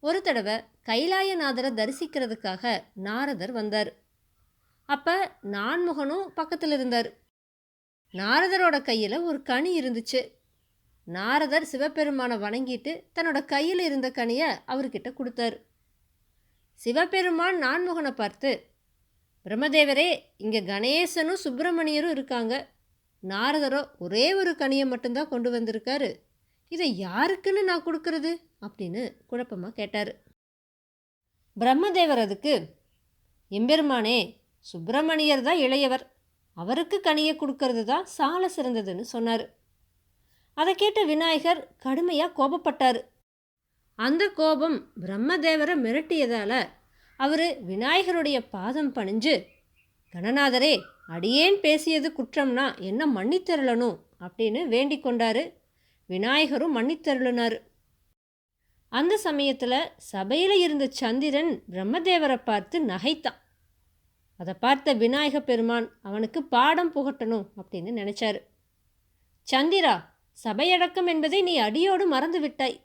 ஒரு தடவை கைலாயநாதரை தரிசிக்கிறதுக்காக நாரதர் வந்தார். அப்போ நான்முகனும் பக்கத்தில் இருந்தார். நாரதரோட கையில் ஒரு கனி இருந்துச்சு. நாரதர் சிவபெருமானை வணங்கிட்டு தன்னோட கையில் இருந்த கனியை அவர்கிட்ட கொடுத்தாரு. சிவபெருமான் நான்முகனை பார்த்து பிரம்மதேவரே இங்கே கணேசனும் சுப்பிரமணியரும் இருக்காங்க. நாரதரோ ஒரே ஒரு கனியை மட்டும்தான் கொண்டு வந்திருக்காரு. இதை யாருக்குன்னு நான் கொடுக்கறது? அப்படின்னு குழப்பமாக கேட்டார். பிரம்மதேவர் அதுக்கு எம்பெருமானே சுப்பிரமணியர் தான் இளையவர். அவருக்கு கனியை கொடுக்கறது தான் சால சிறந்ததுன்னு சொன்னார். அதை கேட்ட விநாயகர் கடுமையாக கோபப்பட்டார். அந்த கோபம் பிரம்மதேவரை மிரட்டியதால் அவர் விநாயகருடைய பாதம் பணிஞ்சு கணநாதரே அடியேன் பேசியது குற்றம்னா என்ன மன்னித்தருளணும்? அப்படின்னு வேண்டிக் கொண்டாரு. விநாயகரும் மன்னித்தருளினார். அந்த சமயத்தில் சபையில் இருந்த சந்திரன் பிரம்மதேவரை பார்த்து நகைத்தான். அதை பார்த்த விநாயக பெருமான் அவனுக்கு பாடம் புகட்டணும் அப்படின்னு நினச்சாரு. சந்திரா சபையடக்கம் என்பதை நீ அடியோடு மறந்து விட்டாய்.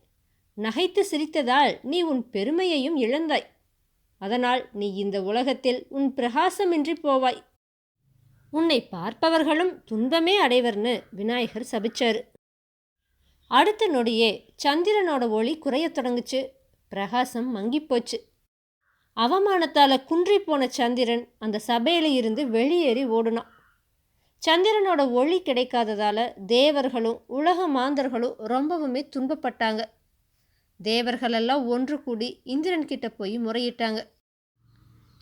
நகைத்து சிரித்ததால் நீ உன் பெருமையையும் இழந்தாய். அதனால் நீ இந்த உலகத்தில் உன் பிரகாசமின்றி போவாய். உன்னை பார்ப்பவர்களும் துன்பமே அடைவர்னு விநாயகர் சபிச்சாரு. அடுத்த நொடியே சந்திரனோட ஒளி குறையத் தொடங்குச்சு. பிரகாசம் மங்கிப்போச்சு அவமானத்தால் குன்றி போன சந்திரன் அந்த சபையில இருந்து வெளியேறி ஓடுனான். சந்திரனோட ஒளி கிடைக்காததால தேவர்களும் உலக மாந்தர்களும் ரொம்பவுமே துன்பப்பட்டாங்க. தேவர்களெல்லாம் ஒன்று கூடி இந்திரன் கிட்ட போய் முறையிட்டாங்க.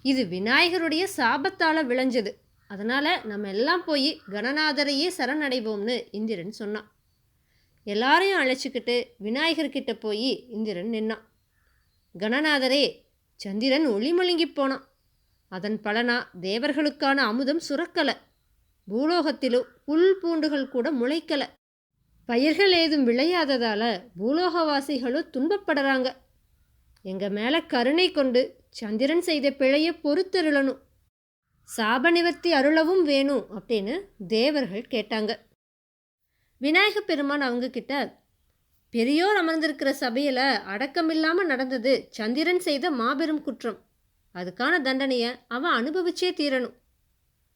இது விநாயகருடைய சாபத்தால் விளைஞ்சது. அதனால் நம்ம எல்லாம் போய் கணநாதரையே சரணடைவோம்னு இந்திரன் சொன்னான். எல்லாரையும் அழைச்சிக்கிட்டு விநாயகர்கிட்ட போய் இந்திரன் நின்னான். கணநாதரே சந்திரன் ஒளிமழுங்கி போனான். அதன் பலனா தேவர்களுக்கான அமுதம் சுரக்கலை. பூலோகத்திலும் புல் பூண்டுகள் கூட முளைக்கலை. பயிர்கள் ஏதும் விளையாததால பூலோகவாசிகளும் துன்பப்படுறாங்க. எங்கள் மேலே கருணை கொண்டு சந்திரன் செய்த பிழையை பொறுத்தருளணும். சாப நிவர்த்தி அருளவும் வேணும் அப்படின்னு தேவர்கள் கேட்டாங்க. விநாயக பெருமான் அவங்க கிட்ட பெரியோர் அமர்ந்திருக்கிற சபையில் அடக்கமில்லாமல் நடந்தது சந்திரன் செய்த மாபெரும் குற்றம். அதுக்கான தண்டனையை அவன் அனுபவிச்சே தீரணும்.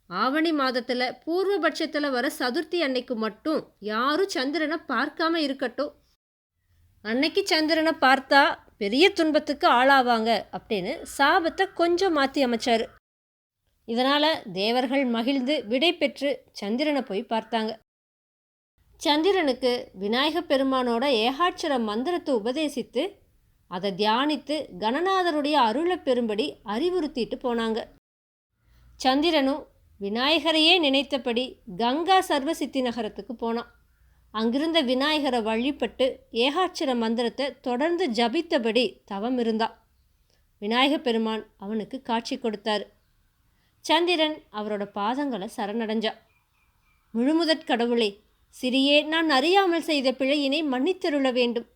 ஆவணி மாதத்தில் பூர்வபட்சத்தில் வர சதுர்த்தி அன்னைக்கு மட்டும் யாரும் சந்திரனை பார்க்காம இருக்கட்டும். அன்னைக்கு சந்திரனை பார்த்தா பெரிய துன்பத்துக்கு ஆளாவாங்க அப்படின்னு சாபத்தை கொஞ்சம் மாற்றி அமைச்சார். இதனால் தேவர்கள் மகிழ்ந்து விடை பெற்று சந்திரனை போய் பார்த்தாங்க. சந்திரனுக்கு விநாயக பெருமானோட ஏகாட்சர மந்திரத்தை உபதேசித்து அதை தியானித்து கணநாதருடைய அருளை பெறும்படி அறிவுறுத்திட்டு போனாங்க. சந்திரனும் விநாயகரையே நினைத்தபடி கங்கா சர்வசித்தி நகரத்துக்கு போனான். அங்கிருந்த விநாயகரை வழிபட்டு ஏகாட்சர மந்திரத்தை தொடர்ந்து ஜபித்தபடி தவம் இருந்தான். விநாயக பெருமான் அவனுக்கு காட்சி கொடுத்தார். சந்திரன் அவரோட பாதங்களை சரணடைஞ்சான். முழுமுதற் கடவுளே சிறியே நான் அறியாமல் செய்த பிழையினை மன்னித்தருள வேண்டும்.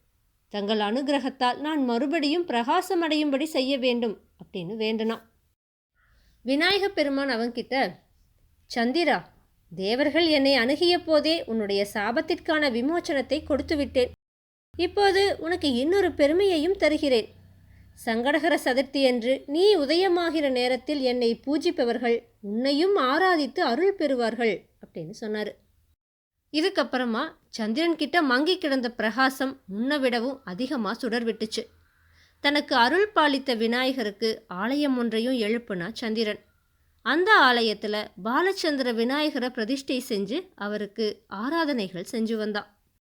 தங்கள் அனுகிரகத்தால் நான் மறுபடியும் பிரகாசமடையும்படி செய்ய வேண்டும் அப்படின்னு வேண்டனான். விநாயக பெருமான் அவன்கிட்ட சந்திரா தேவர்கள் என்னை அணுகிய போதே உன்னுடைய சாபத்திற்கான விமோச்சனத்தை கொடுத்து விட்டேன் இப்போது உனக்கு இன்னொரு பெருமையையும் தருகிறேன். சங்கடகர சதுர்த்தி என்று நீ உதயமாகிற நேரத்தில் என்னை பூஜிப்பவர்கள் உன்னையும் ஆராதித்து அருள் பெறுவார்கள் அப்படின்னு சொன்னார். இதுக்கப்புறமா சந்திரன் கிட்ட மங்கி கிடந்த பிரகாசம் முன்ன விடவும் அதிகமாக சுடர் விட்டுச்சு தனக்கு அருள் பாலித்த விநாயகருக்கு ஆலயம் ஒன்றையும் எழுப்புனா சந்திரன். அந்த ஆலயத்தில் பாலச்சந்திர விநாயகரை பிரதிஷ்டை செஞ்சு அவருக்கு ஆராதனைகள் செஞ்சு வந்தான்.